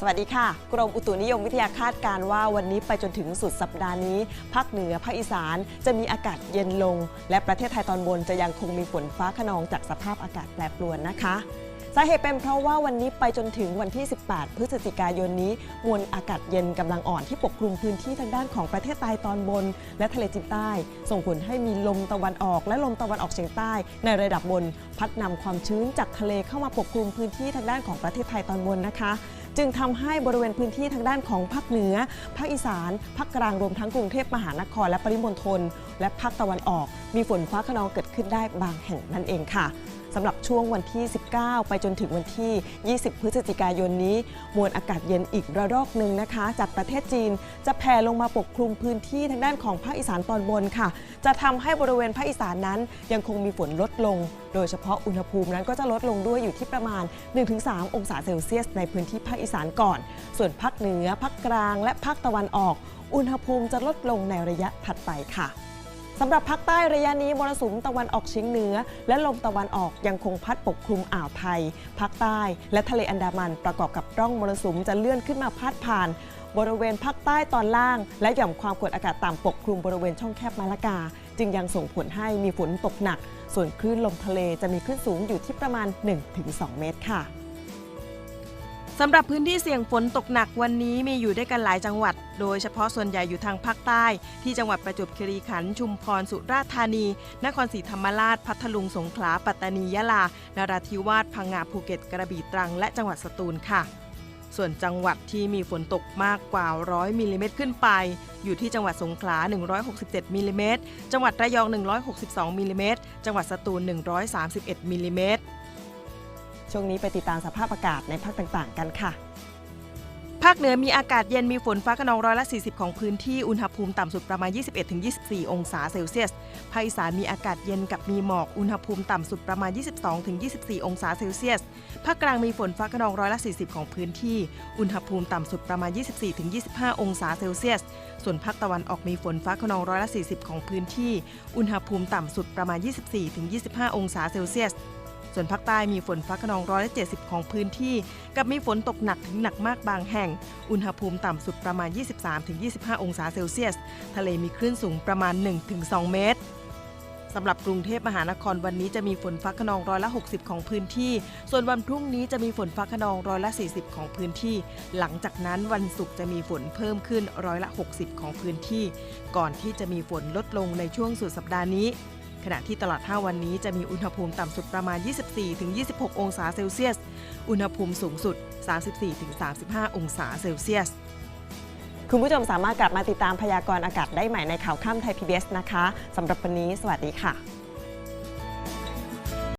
สวัสดีค่ะ กรมอุตุนิยมวิทยาคาดการว่าวันนี้ไปจนถึงสุดสัปดาห์นี้ ภาคเหนือภาคอีสานจะมีอากาศเย็นลง และประเทศไทยตอนบนจะยังคงมีฝนฟ้าขนองจากสภาพอากาศแปรปรวนนะคะสาเหตุเป็นเพราะว่าวันนี้ไปจนถึงวันที่ 18 พฤศจิกายนนี้ มวลอากาศเย็นกำลังอ่อนที่ปกคลุมพื้นที่ทางด้านของประเทศใต้ตอนบน และทะเลจีนใต้ ส่งผลให้มีลมตะวันออก และลมตะวันออกเฉียงใต้ ในระดับบน พัดนำความชื้นจากทะเลเข้ามาปกคลุมพื้นที่ทางด้านของประเทศไทยตอนบนนะคะ จึงทำให้บริเวณพื้นที่ทางด้านของภาคเหนือ ภาคอีสาน ภาคกลางรวมทั้งกรุงเทพมหานคร และปริมณฑลและภาคตะวันออก มีฝนฟ้าขนองเกิดขึ้นได้บางแห่งนั่นเองค่ะ สำหรับช่วงวันที่ 19 ไปจนถึงวันที่ 20 พฤศจิกายนนี้ มวลอากาศเย็นอีกระลอกหนึ่งนะคะ จากประเทศจีนจะแผ่ลงมาปกคลุมพื้นที่ทางด้านของภาคอีสานตอนบนค่ะ จะทำให้บริเวณภาคอีสานนั้น ยังคงมีฝนลดลง โดยเฉพาะอุณหภูมินั้นก็จะลดลงด้วยอยู่ที่ประมาณ 1-3 องศาเซลเซียส ในพื้นที่ภาคอีสานก่อน ส่วนภาคเหนือภาคกลาง และภาคตะวันออก อุณหภูมิจะลดลงในระยะถัดไปค่ะ สำหรับภาคใต้ระยะนี้มรสุมตะวันออกเฉียงเหนือ และลมตะวันออกยังคงพัดปกคลุมอ่าวไทยภาคใต้ และทะเลอันดามันประกอบกับร่องมรสุมจะเลื่อนขึ้นมาพาดผ่าน บริเวณภาคใต้ตอนล่าง และหย่อมความกดอากาศต่ำปกคลุมบริเวณช่องแคบมาละกา จึงยังส่งผลให้มีฝนตกหนัก ส่วนคลื่นลมทะเลจะมีคลื่นสูงอยู่ที่ประมาณ 1-2 เมตรค่ะ สำหรับพื้นที่เสี่ยงฝนตกหนักวันนี้มีอยู่ด้วยกันหลายจังหวัด โดยเฉพาะส่วนใหญ่อยู่ทางภาคใต้ ที่จังหวัดประจวบคีรีขันธ์ชุมพรสุราษฎร์ธานี นครศรีธรรมราช พัทลุงสงขลาปัตตานียะลา นราธิวาสพังงาภูเก็ตกระบี่ตรัง และจังหวัดสตูลค่ะ ส่วนจังหวัดที่มีฝนตกมากกว่า 100มิลลิเมตรขึ้นไป อยู่ที่จังหวัดสงขลา 167มิลลิเมตรจังหวัดระยอง 162มิลลิเมตรจังหวัดสตูล 131มิลลิเมตร ช่วงนี้ไปติดตามสภาพอากาศในภาคต่างๆ กันค่ะ ภาคเหนือมีอากาศเย็นมีฝนฟ้าขนองร้อยละ 40 ของพื้นที่อุณหภูมิต่ำสุดประมาณ 21-24 องศาเซลเซียสภาคอีสานมีอากาศเย็นกับมีหมอกอุณหภูมิต่ำสุดประมาณ 22-24 องศาเซลเซียสภาคกลางมีฝนฟ้าขนองร้อยละ 40 ของพื้นที่ อุณหภูมิต่ำสุดประมาณ 24-25 องศาเซลเซียสส่วนภาคตะวันออกมีฝนฟ้าขนองร้อยละ 40 ของพื้นที่ อุณหภูมิต่ำสุดประมาณ 24-25 องศาเซลเซียส ส่วนภาคใต้มีฝนฟ้าขนองร้อยละ70 ของพื้นที่ กับมีฝนตกหนักถึงหนักมากบางแห่ง อุณหภูมิต่ำสุดประมาณ 23-25 องศาเซลเซียส ทะเลมีคลื่นสูงประมาณ 1-2 เมตรสำหรับกรุงเทพมหานครวันนี้จะมีฝนฟ้าขนองร้อยละ 60 ของพื้นที่ ส่วนวันพรุ่งนี้จะมีฝนฟ้าขนองร้อยละ 40 ของพื้นที่ หลังจากนั้นวันศุกร์จะมีฝนเพิ่มขึ้นร้อยละ 60 ของพื้นที่ ก่อนที่จะมีฝนลดลงในช่วงสุดสัปดาห์นี้ ขณะที่ตลอด 5 วันนี้จะมีอุณหภูมิต่ำสุดประมาณ 24-26 องศาเซลเซียส อุณหภูมิสูงสุด 34-35 องศาเซลเซียสคุณผู้ชมสามารถกลับมาติดตามพยากรณ์อากาศได้ใหม่ในข่าวค่ำไทย PBS นะคะสำหรับวันนี้ สวัสดีค่ะ